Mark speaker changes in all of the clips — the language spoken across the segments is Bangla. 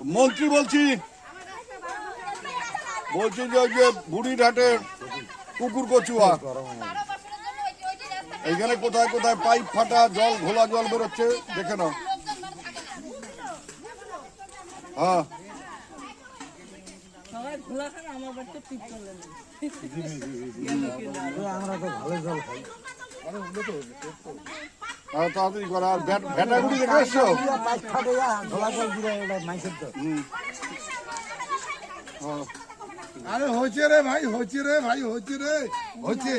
Speaker 1: মন্ত্রী বলছি বলছি যে ওই যে বুড়িঘাটে কুকুর কচুয়া। এখানে কোথায় কোথায় পাইপ ফাটা জল ঘোলা জল বেরোচ্ছে দেখে নাও। হ্যাঁ।
Speaker 2: আমার
Speaker 3: তো ভালো জল খাই।
Speaker 1: আর আর
Speaker 4: হচ্ছে রে ভাই, হচ্ছে রে ভাই, হচ্ছে রে, হচ্ছে।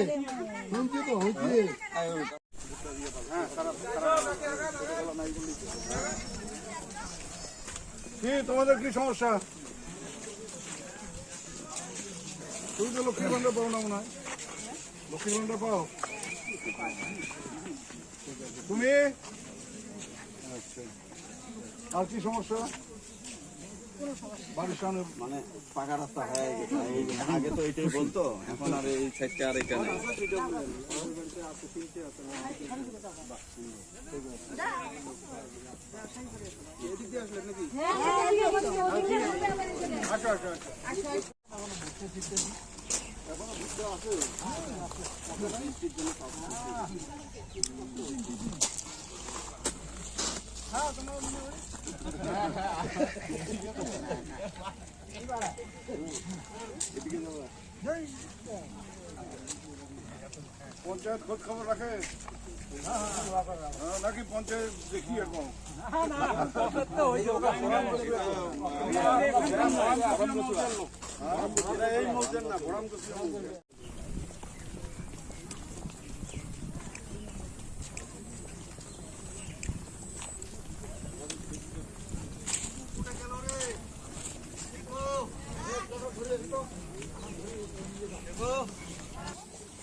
Speaker 4: শুনছি তো, হচ্ছে।
Speaker 1: তোমাদের কি সমস্যা? তুমি তো লক্ষ্মী ভান্ডার পাও না মনে হয়। লক্ষ্মী ভান্ডার পাও? তুমি আচ্ছা আর কি সমস্যা বাড়ির সামনে
Speaker 5: মানে পাকা রাস্তা হয়ে গেছে এই আগে তো এটাই বলতো এখন আর এই সাইডটা আর এখানে
Speaker 1: পঞ্চায়েত খোঁজ খবর রাখে হ্যাঁ, নাকি পঞ্চায়েত দেখি এখন মৌজার না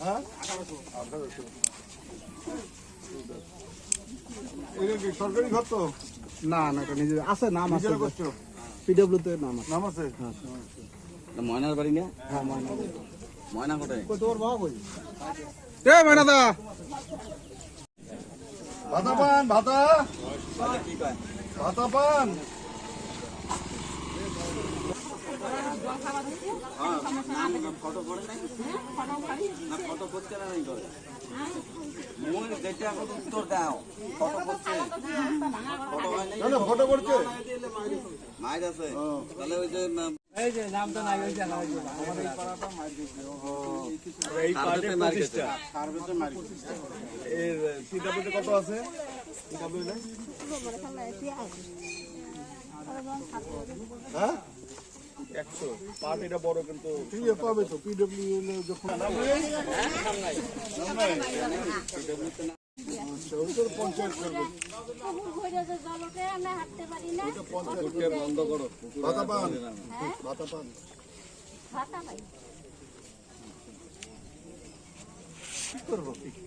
Speaker 1: হ্যাঁ সরকারি ঘর তো
Speaker 3: না না এটা নিজে আছে নাম আছে।
Speaker 1: নিজেরা
Speaker 3: পিডব্লিউ তে নাম আছে।
Speaker 1: নাম আছে।
Speaker 5: ময়নার বাড়ি না?
Speaker 3: হ্যাঁ
Speaker 5: ময়না কোথায়?
Speaker 3: কই তোর বাবা কই
Speaker 4: এ মাইনা দা
Speaker 1: ভাতা পান ভাতা। ভাতা পান।
Speaker 5: ফটো করে নাই? না ফটো করছে না নাই করে? মুই যেটা উত্তর দাও ফটো করছে? ফটো হয় নাই
Speaker 1: না না ফটো করছে?
Speaker 5: মাইর আছে। তাহলে ওই যে
Speaker 1: কত আছে হ্যাঁ একশো এটা বড় কিন্তু ঠিক আছে পাবে তো পিডব্লিউ যখন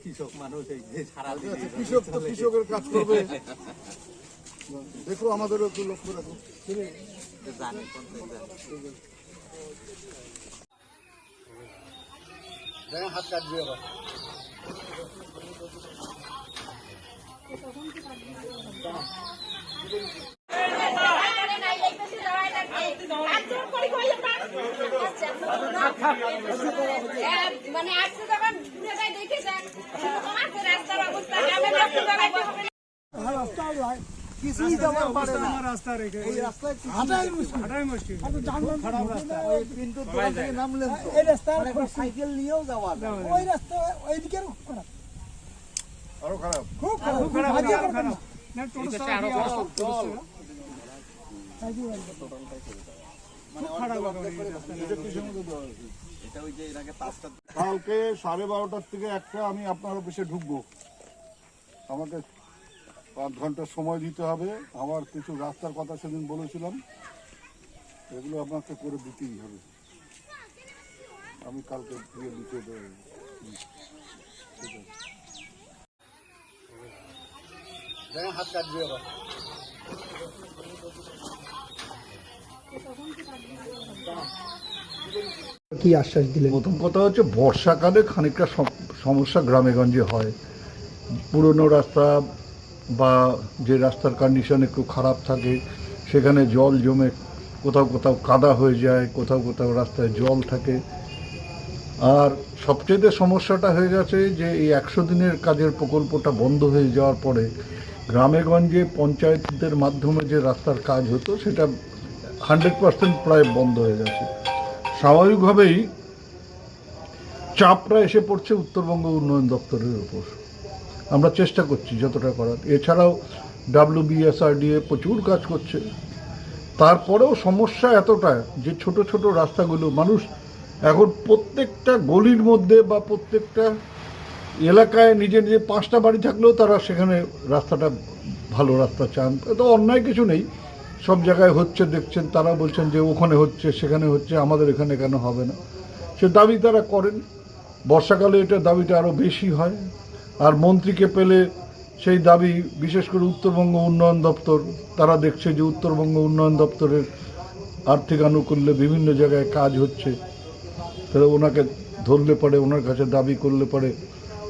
Speaker 3: কৃষক মানুষ
Speaker 1: কৃষক কৃষকের কাজ করবে দেখো আমাদেরও একটু লক্ষ্য রাখো
Speaker 3: হাত কাটবে আবার।
Speaker 6: মানে আজকে যখন ঘুরে যাই দেখে যান রাস্তার অবস্থা রাস্তা হবে না।
Speaker 3: কিছুই দেওয়ার পারে না এই রাস্তায় হাঁটাই মুশকিল হাঁটাই মুশকিল খারাপ রাস্তা ওই কিন্তু দোকান থেকে নামলেন তো এই রাস্তা সাইকেল নিয়েও যাওয়া ওই রাস্তা ওইদিকে
Speaker 1: খারাপ
Speaker 3: খুব খারাপ খুব খারাপ
Speaker 5: এটা ওই যে এর আগে পাঁচটা
Speaker 1: কালকে সাড়ে বারোটার থেকে একটা আমি আপনার অফিসে ঢুকবো। আমাকে পাঁচ ঘণ্টা সময় দিতে হবে। আমার কিছু রাস্তার কথা সেদিন বলেছিলাম। এগুলো আপনাকে করে দিতেই হবে। আমি কালকে গিয়ে দিতে দেবো। হুম, ঠিক আছে।
Speaker 3: হাত কাটবে আবার। কি আশ্বাস দিলেন?
Speaker 1: প্রথম কথা হচ্ছে বর্ষাকালে খানিকটা সমস্যা গ্রামে গঞ্জে হয়। পুরনো রাস্তা বা যে রাস্তার কন্ডিশন একটু খারাপ থাকে
Speaker 7: সেখানে জল জমে কোথাও কোথাও কাদা হয়ে যায় কোথাও কোথাও রাস্তায় জল থাকে। আর সবচেয়ে সমস্যাটা হয়ে গেছে যে এই একশো দিনের কাজের প্রকল্পটা বন্ধ হয়ে যাওয়ার পরে গ্রামে গঞ্জে পঞ্চায়েতদের মাধ্যমে যে রাস্তার কাজ হতো, সেটা হান্ড্রেড পার্সেন্ট প্রায় বন্ধ হয়ে গেছে। স্বাভাবিকভাবেই চাপটা এসে পড়ছে উত্তরবঙ্গ উন্নয়ন দপ্তরের উপর। আমরা চেষ্টা করছি যতটা করার। এছাড়াও ডাব্লিউ বিএসআরডিএ প্রচুর কাজ করছে। তারপরেও সমস্যা এতটা যে ছোট ছোট রাস্তাগুলো মানুষ এখন প্রত্যেকটা গলির মধ্যে বা প্রত্যেকটা এলাকায় নিজে নিজে পাঁচটা বাড়ি থাকলেও তারা সেখানে রাস্তাটা ভালো রাস্তা চান। তো অন্যায় কিছু নেই। সব জায়গায় হচ্ছে, দেখছেন, তারা বলছেন যে ওখানে হচ্ছে, সেখানে হচ্ছে, আমাদের এখানে কেন হবে না? সে দাবি তারা করেন। বর্ষাকালে এটা দাবিটা আরও বেশি হয়। আর মন্ত্রীকে পেলে সেই দাবি, বিশেষ করে উত্তরবঙ্গ উন্নয়ন দপ্তর, তারা দেখছে যে উত্তরবঙ্গ উন্নয়ন দপ্তরের আর্থিক আনুকূল্যে বিভিন্ন জায়গায় কাজ হচ্ছে। তাহলে ওনাকে ধরলে পরে, ওনার কাছে দাবি করলে পরে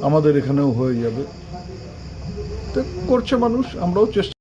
Speaker 7: আমাদের এখানেও হয়ে যাবে। করছে মানুষ আমরাও চেষ্টা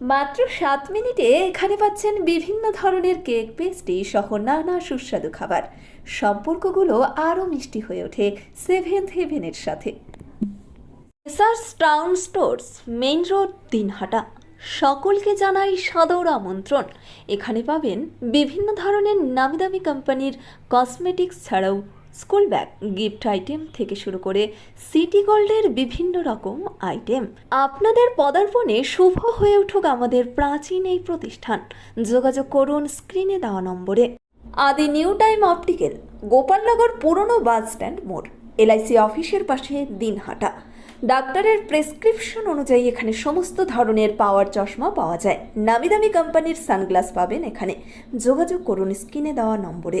Speaker 8: মাত্র সাত মিনিটে এখানে পাচ্ছেন বিভিন্ন ধরনের কেক পেস্ট্রি সহ নানা সুস্বাদু খাবার। সম্পর্কগুলো আরও মিষ্টি হয়ে ওঠে সেভেন্থ হেভেনের সাথে। SARS town stores main road Dinhata সকলকে জানাই সাদর আমন্ত্রণ। এখানে পাবেন বিভিন্ন ধরনের নামি দামি কোম্পানির কসমেটিক্স ছাড়াও স্কুল ব্যাগ, গিফট আইটেম থেকে শুরু করে সিটি গোল্ডের বিভিন্ন রকম আইটেম। আপনাদের পদার্পণে শুভ হয়ে উঠুক আমাদের প্রাচীন এই প্রতিষ্ঠান। যোগাযোগ করুন স্ক্রিনে দেওয়া নম্বরে। আদি নিউ টাইম অপটিক্যাল, গোপালনগর পুরনো বাস স্ট্যান্ড মোড়, এলআইসি অফিসের পাশে দিনহাটা। ডাক্তারের প্রেসক্রিপশন অনুযায়ী এখানে সমস্ত ধরনের পাওয়ার চশমা পাওয়া যায়। নামি দামি কোম্পানির সানগ্লাস পাবেন এখানে। যোগাযোগ করুন স্ক্রিনে দেওয়া নম্বরে।